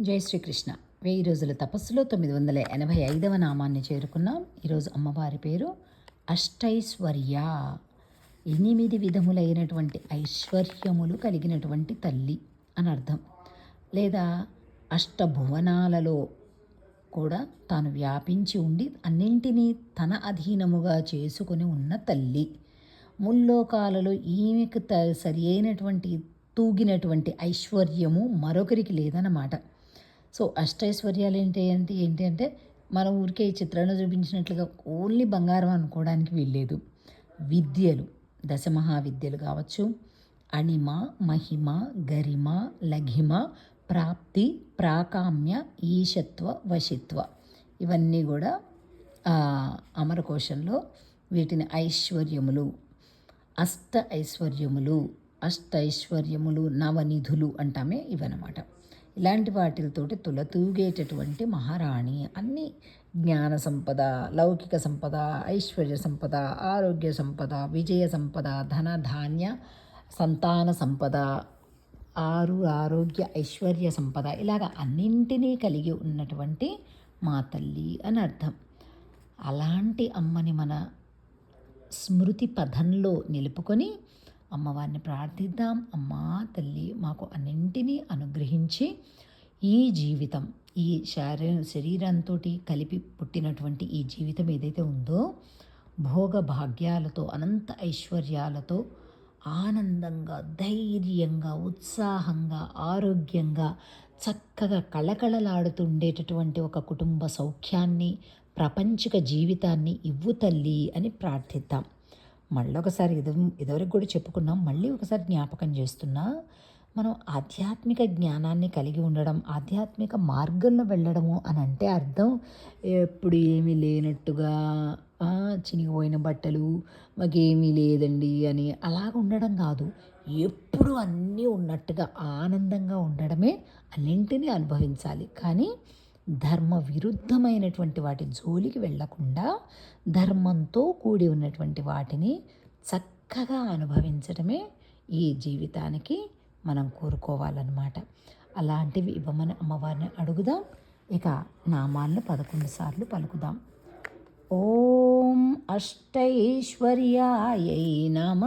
జై శ్రీకృష్ణ. వెయ్యి రోజుల తపస్సులో తొమ్మిది వందల ఎనభై ఐదవ నామాన్ని చేరుకున్నాం. ఈరోజు అమ్మవారి పేరు అష్టైశ్వర్య. ఎనిమిది విధములైనటువంటి ఐశ్వర్యములు కలిగినటువంటి తల్లి అని అర్థం. లేదా అష్టభువనాలలో కూడా తాను వ్యాపించి ఉండి అన్నింటినీ తన అధీనముగా చేసుకుని ఉన్న తల్లి. ముల్లోకాలలో ఈమెకు త సరి అయినటువంటి తూగినటువంటి ఐశ్వర్యము మరొకరికి లేదన్నమాట. సో అష్టైశ్వర్యాలు ఏంటి అంటే ఏంటి అంటే మన ఊరికే ఈ చిత్రంలో చూపించినట్లుగా ఓన్లీ బంగారం అనుకోవడానికి వీల్లేదు. విద్యలు దశమహావిద్యలు కావచ్చు అణిమ మహిమ గరిమ లఘిమ ప్రాప్తి ప్రాకామ్య ఈశత్వ వశిత్వ. ఇవన్నీ కూడా అమరకోశంలో వీటిని ఐశ్వర్యములు అష్ట ఐశ్వర్యములు అష్ట ఐశ్వర్యములు నవనిధులు అంటామే ఇవన్నమాట. ఇలాంటి వాటితోటి తులతూగేటటువంటి మహారాణి అన్ని జ్ఞాన సంపద లౌకిక సంపద ఐశ్వర్య సంపద ఆరోగ్య సంపద విజయ సంపద ధన ధాన్య సంతాన సంపద ఆరు ఆరోగ్య ఐశ్వర్య సంపద ఇలాగ అన్నింటినీ కలిగి ఉన్నటువంటి మా తల్లి అని అర్థం. అలాంటి అమ్మని మన స్మృతి పథంలో నిలుపుకొని అమ్మవారిని ప్రార్థిద్దాం. అమ్మా తల్లి మాకు అన్నింటినీ అనుగ్రహించి ఈ జీవితం ఈ శరీర శరీరంతో కలిపి పుట్టినటువంటి ఈ జీవితం ఏదైతే ఉందో భోగ భాగ్యాలతో అనంత ఐశ్వర్యాలతో ఆనందంగా ధైర్యంగా ఉత్సాహంగా ఆరోగ్యంగా చక్కగా కళకళలాడుతుండేటటువంటి ఒక కుటుంబ సౌఖ్యాన్ని ప్రపంచిక జీవితాన్ని ఇవ్వు తల్లి అని ప్రార్థిద్దాం. మళ్ళీ ఒకసారి ఇది ఇదివరకు కూడా చెప్పుకున్నాం. మళ్ళీ ఒకసారి జ్ఞాపకం చేస్తున్నా మనం ఆధ్యాత్మిక జ్ఞానాన్ని కలిగి ఉండడం ఆధ్యాత్మిక మార్గంలో వెళ్ళడము అని అంటే అర్థం ఎప్పుడు ఏమీ లేనట్టుగా చినిగిపోయిన బట్టలు మాకేమీ లేదండి అని అలాగ ఉండడం కాదు. ఎప్పుడు అన్నీ ఉన్నట్టుగా ఆనందంగా ఉండడమే అన్నింటినీ అనుభవించాలి. కానీ ధర్మ విరుద్ధమైనటువంటి వాటి జోలికి వెళ్ళకుండా ధర్మంతో కూడి ఉన్నటువంటి వాటిని చక్కగా అనుభవించడమే ఈ జీవితానికి మనం కోరుకోవాలన్నమాట. అలాంటివి ఇవ్వమని అమ్మవారిని అడుగుదాం. ఇక నామాలను పదకొండు సార్లు పలుకుదాం. ఓం అష్టైశ్వర్యాయై నమ.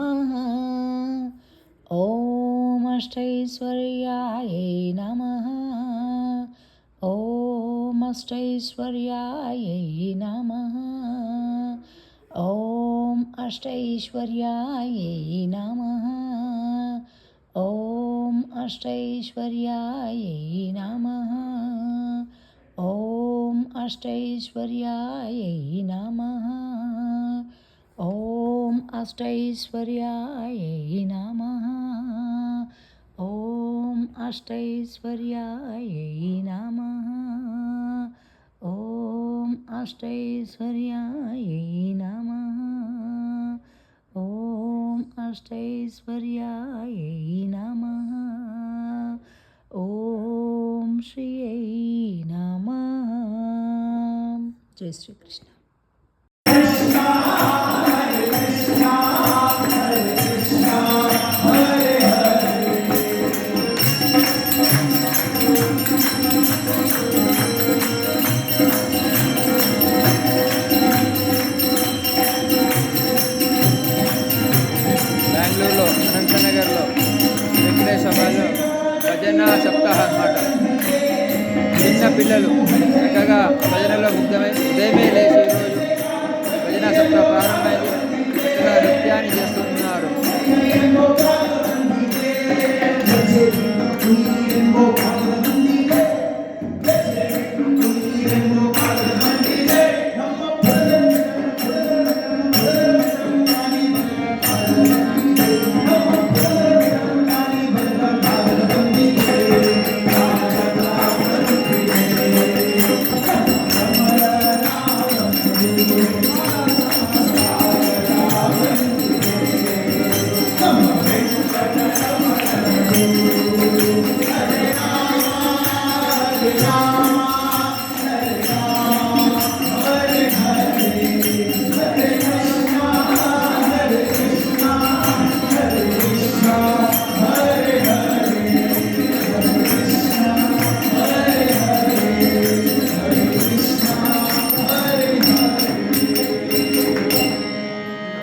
ఓం అష్టైశ్వర్యాయై నమ. ॐ अष्टैश्वर्यायै नमः। ॐ अष्टैश्वर्यायै नमः। ॐ अष्टैश्वर्यायै नमः। ॐ अष्टैश्वर्यायै नमः। ॐ अष्टैश्वर्यायै नमः। అష్టైశ్వర్యాయ నమ ఓం అష్టైశ్వర్యాయ నమ ఓం అష్టైశ్వర్యాయ నమ ఓం శ్రీయై నమ జై శ్రీకృష్ణ పిల్లలు. చక్కగా భజనలో ముగ్ధమై ఉదయమే లేచి ఈరోజు భజన సప్తాహ ప్రారంభమైంది చక్కగా నృత్యాన్ని చేస్తుంది